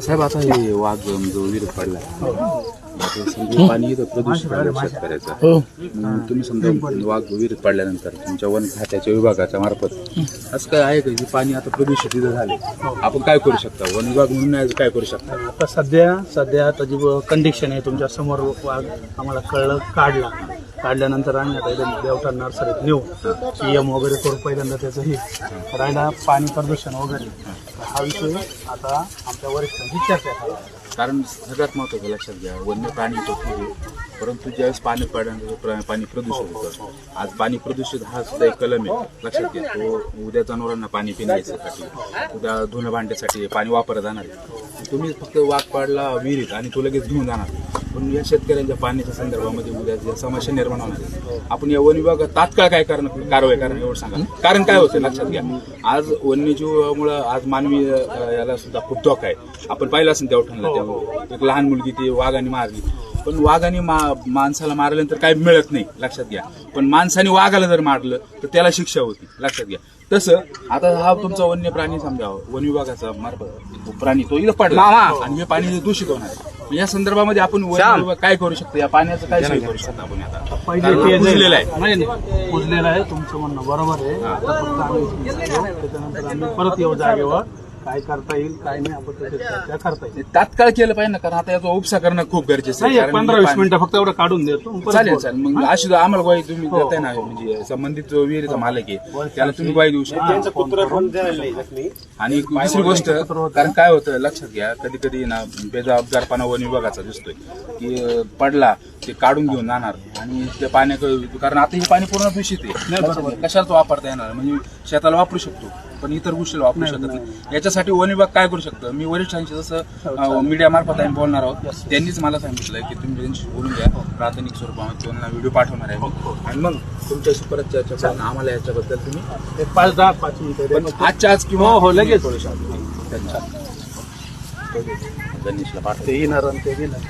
साहेब आता हे वाघ जो विरोध पडला आता समजा पाणी इथं प्रदूषित झालं शेतकऱ्याचं. मग तुम्ही समजा वाघ विरोध पडल्यानंतर तुमच्या वन खात्याच्या विभागाच्या मार्फत असं काय आहे का की पाणी आता प्रदूषित इथं झाले आपण काय करू शकता? वन विभाग म्हणून नाही काय करू शकता? आता सध्या सध्या आता जी कंडिशन आहे तुमच्यासमोर वाघ आम्हाला कळलं काढला. काढल्यानंतर आम्ही आता इथे देवठा नर्सरीत नेऊ. पीएम वगैरे करू पहिल्यांदा त्याचं हे राहिला पाणी प्रदूषण वगैरे. हा विषय आता आमच्या वरिष्ठांची चर्चा करा कारण सगळ्यात महत्वाचं लक्षात घ्या वन्य प्राणी तो परंतु ज्यावेळेस पाणी पडल्यानंतर पाणी प्रदूषित होतं आज पाणी प्रदूषित हा सुद्धा एक कलम आहे. लक्षात घ्या तो उद्या जनावरांना पाणी पिण्यासाठी उद्या धुणं भांड्यासाठी पाणी वापरलं जाणार तुम्ही फक्त वाघ पाडला विहिरीत आणि तो लगेच धुवून जाणार. पण या शेतकऱ्यांच्या पाण्याच्या संदर्भामध्ये उद्या ज्या समस्या निर्माण होणार आहे आपण या वन विभागात तात्काळ काय करणं कारवाई करणं एवढं सांगा. कारण काय होतं लक्षात घ्या. आज वन्यजीवामुळं आज मानवी याला सुद्धा खूप धोका आहे. आपण पाहिलं असेल देवठाणला तेव्हा एक लहान मुलगी ती वाघाने मारली. पण वाघाने मा माणसाला मारल्यानंतर काही मिळत नाही लक्षात घ्या. पण माणसाने वाघाला जर मारलं तर त्याला शिक्षा होती लक्षात घ्या. तसं आता हा तुमचा वन्य प्राणी समजा वन विभागाचा मार्फत प्राणी तो इथं पडला आणि हे पाणी दूषित होणार या संदर्भामध्ये आपण काय करू शकतो? या पाण्याचं काय सोय करू शकतो? आपण आता. पहिले कारण ते बुजलेलं आहे. नाही नाही. पुजलेलं आहे तुमचं म्हणणं बरोबर आहे. आता फक्त आम्ही इथे येऊ, त्याच्यानंतर आम्ही परत येऊ जागेवर. काय करता येईल काय नाही आपण चर्चा करता येईल. तात्काळ केलं पाहिजे ना कारण आता याचा उपसा करणं खूप गरजेचं आहे. नाही कारण पंधरा हे वीस पाणी- मिनिटं फक्त एवढं काढून देतो परत चालेल बोलू. चालेल. मग अशी जर आम्हाला तुम्ही देताय ना म्हणजे संबंधित जो विहिरीचा मालक आहे. त्याला तुम्ही ग्वाही देऊ शकता. आणि एक दुसरी गोष्ट कारण काय होतं लक्षात घ्या कधी कधी ना बेजबाबदारपणा वन विभागाचा दिसतोय. की अं, पडला ते काढून घेऊन जाणार. आणि ते पाण्या कारण आता हे पाणी पूर्ण दूषित आहे. लक्षात घ्या. कशाला तो वापरता येणार? म्हणजे शेताला वापरू शकतो. पण इतर गोष्टीला वापरू शकत नाही याच्यासाठी वन विभाग काय करू शकतं? मी वरिष्ठांशी जसं मीडिया मार्फत आम्ही बोलणार आहोत. त्यांनीच मला सांगितलं की तुम्ही त्यांच्याशी बोलून घ्या. प्राथमिक स्वरूपामध्ये त्यांना व्हिडिओ पाठवणार आहे. आणि मग तुमच्याशी परत चर्चा करून आम्हाला याच्याबद्दल तुम्ही एक पाच दहा पाच मिनिटं. आजच्या आज किंवा हो, हो, लगेच. शकतो. त्यांच्या गणेशला पाठवतो ते येणार आणि ते येणार